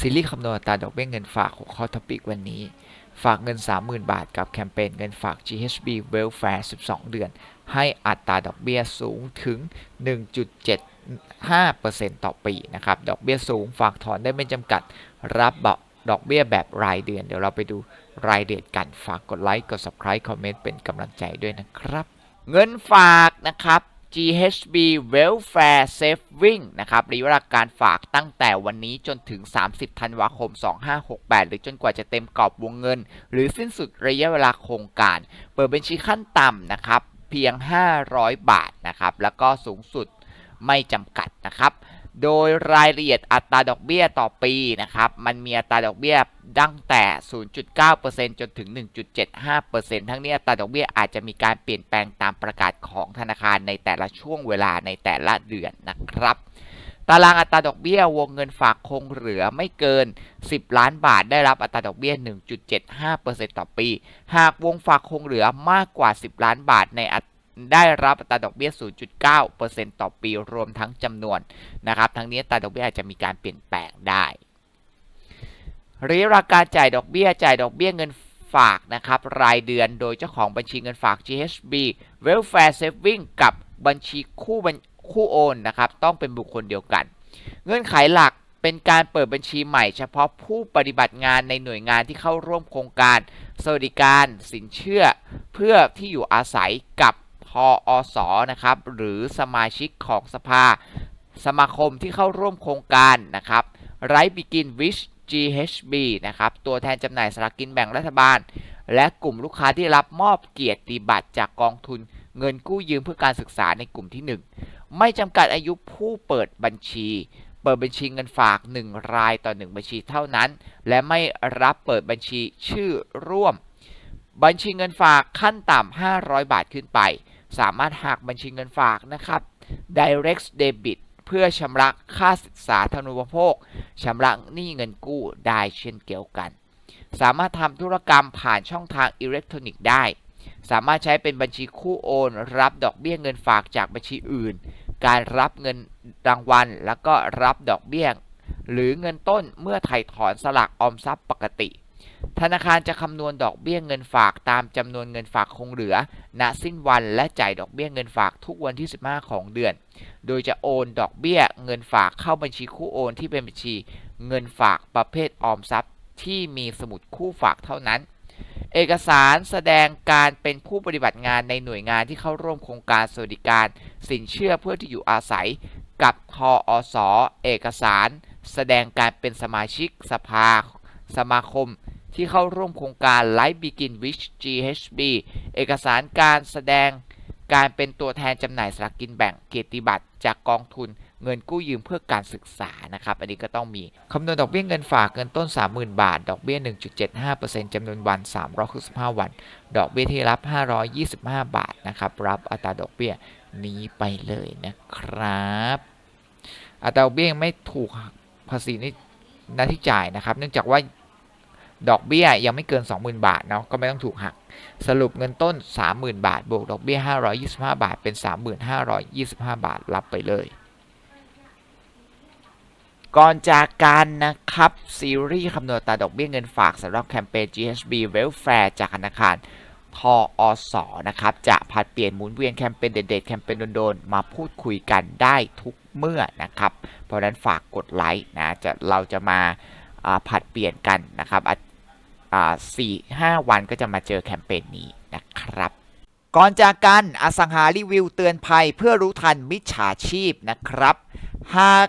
ซีรีส์คำนวณอัตราดอกเบี้ยเงินฝากหัวข้อท็อปิกวันนี้ ฝากเงิน 30,000 บาทกับแคมเปญเงินฝาก GHB Welfare 12 เดือน ให้อัตราดอกเบี้ยสูงถึง 1.75%ต่อปีนะครับ ดอกเบี้ยสูงฝากถอนได้ไม่จำกัด รับดอกเบี้ยแบบรายเดือน เดี๋ยวเราไปดูรายเดือนกัน ฝากกดไลค์ กด Subscribe คอมเมนต์เป็นกำลังใจด้วยนะครับ เงินฝากนะครับ GHB Welfare Saving นะครับระยะเวลาการฝากตั้งแต่วันนี้จนถึง 30 ธันวาคม 2568 หรือจนกว่าจะเต็มกรอบวงเงิน หรือสิ้นสุดระยะเวลาโครงการ เปิดบัญชีขั้นต่ำนะครับ เพียง 500 บาทนะครับ แล้วก็สูงสุดไม่จำกัดนะครับ โดยรายละเอียดอัตราดอกเบี้ยต่อปีนะครับ มันมีอัตราดอกเบี้ยตั้งแต่ 0.9%จนถึง 1.75%ทั้งนี้อัตราดอกเบี้ยอาจจะมีการเปลี่ยนแปลงตามประกาศของธนาคารในแต่ละช่วงเวลาในแต่ละเดือนนะครับ ตารางอัตราดอกเบี้ยวงเงินฝากคงเหลือไม่เกิน 10 ล้านบาท ได้รับอัตราดอกเบี้ย 1.75%ต่อปี หากวงฝากคงเหลือมากกว่า 10 ล้านบาทในอั ได้รับอัตราดอกเบี้ย 0.9%ต่อปีรวมทั้งจำนวนนะครับ ทั้งนี้อัตราดอกเบี้ยอาจจะมีการเปลี่ยนแปลงได้ระยะเวลาการจ่ายดอกเบี้ยจ่ายดอกเบี้ยเงินฝากนะครับรายเดือนโดยเจ้าของบัญชีเงินฝาก GHB Welfare Saving กับบัญชีคู่คู่โอนนะครับต้องเป็นบุคคลเดียวกัน เงื่อนไขหลักเป็นการเปิดบัญชีใหม่เฉพาะผู้ปฏิบัติงานในหน่วยงานที่เข้าร่วมโครงการ สวัสดิการสินเชื่อเพื่อที่อยู่อาศัยกับ พออสนะครับหรือสมาชิกของสภา สมาคมที่เข้าร่วมโครงการนะครับไรบิกินวิช GHB นะครับตัวแทนจำหน่ายสลากกินแบ่งรัฐบาล และกลุ่มลูกค้าที่รับมอบเกียรติบัตรจากกองทุนเงินกู้ยืมเพื่อการศึกษาในกลุ่มที่ 1 ไม่จำกัดอายุผู้เปิดบัญชี เปิดบัญชีเงินฝาก 1 รายต่อ 1 บัญชีเท่านั้น และไม่รับเปิดบัญชีชื่อร่วม บัญชีเงินฝากขั้นต่ำ500 บาทขึ้นไป สามารถหักบัญชีเงินฝากนะครับ direct debit เพื่อชำระค่าศึกษาธนุปโภคชำระหนี้เงินกู้ได้เช่นเกี่ยวกัน สามารถทำธุรกรรมผ่านช่องทางอิเล็กทรอนิกส์ได้ สามารถใช้เป็นบัญชีคู่โอน รับดอกเบี้ยเงินฝากจากบัญชีอื่น การรับเงินรางวัล แล้วก็รับดอกเบี้ยหรือเงินต้นเมื่อไถ่ถอนสลากออมทรัพย์ปกติ ธนาคารจะคำนวณดอกเบี้ยเงินฝากตามจำนวนเงินฝากคงเหลือ ณ สิ้นวันและจ่ายดอกเบี้ยเงินฝากทุกวันที่ 15 ของเดือน โดยจะโอนดอกเบี้ยเงินฝากเข้าบัญชีคู่โอนที่เป็นบัญชีเงินฝากประเภทออมทรัพย์ที่มีสมุดคู่ฝากเท่านั้น เอกสารแสดงการเป็นผู้ปฏิบัติงานในหน่วยงานที่เข้าร่วมโครงการสวัสดิการ สินเชื่อเพื่อที่อยู่อาศัย กับทออสเอกสาร แสดงการเป็นสมาชิกสภา สมาคมที่เข้าร่วมโครงการ Life Begin with GHB เอกสารการแสดงการเป็นตัวแทนจำหน่ายสลากกินแบ่งเกียรติบัตรจากกองทุนเงินกู้ยืมเพื่อการศึกษานะครับ อันนี้ก็ต้องมีคำนวณดอกเบี้ยเงินฝากเงินต้น 30,000 บาท ดอกเบี้ย 1.75%จำนวนวัน 365 วัน ดอกเบี้ยที่รับ 525 บาทนะครับ รับอัตราดอกเบี้ยนี้ไปเลยนะครับ อัตราดอกเบี้ยไม่ถูกภาษีนี่หน้าที่จ่ายนะครับ เนื่องจากว่า ดอกเบี้ยยังไม่เกิน 20,000 บาทเนาะก็ไม่ต้องถูกหัก สรุปเงินต้น 30,000 บาท บวกดอกเบี้ย 525 บาท เป็น 3525 บาท รับไปเลย ก่อนจากการนะครับ ซีรีส์คำนวณตาดอกเบี้ยเงินฝากสำหรับแคมเปญ GHB Welfare จากธนาคารทออสอนะครับ จะผัดเปลี่ยนหมุนเวียนแคมเปญเด็ดๆแคมเปญโดนๆมาพูดคุยกันได้ทุกเมื่อนะครับ เพราะฉะนั้นฝากกดไลค์นะจะเราจะมาผัดเปลี่ยนกันนะครับ สี่ห้าวันก็จะมาเจอแคมเปญนี้นะครับก่อนจากกันอสังหารีวิวเตือนภัยเพื่อรู้ทันมิจฉาชีพนะครับ หาก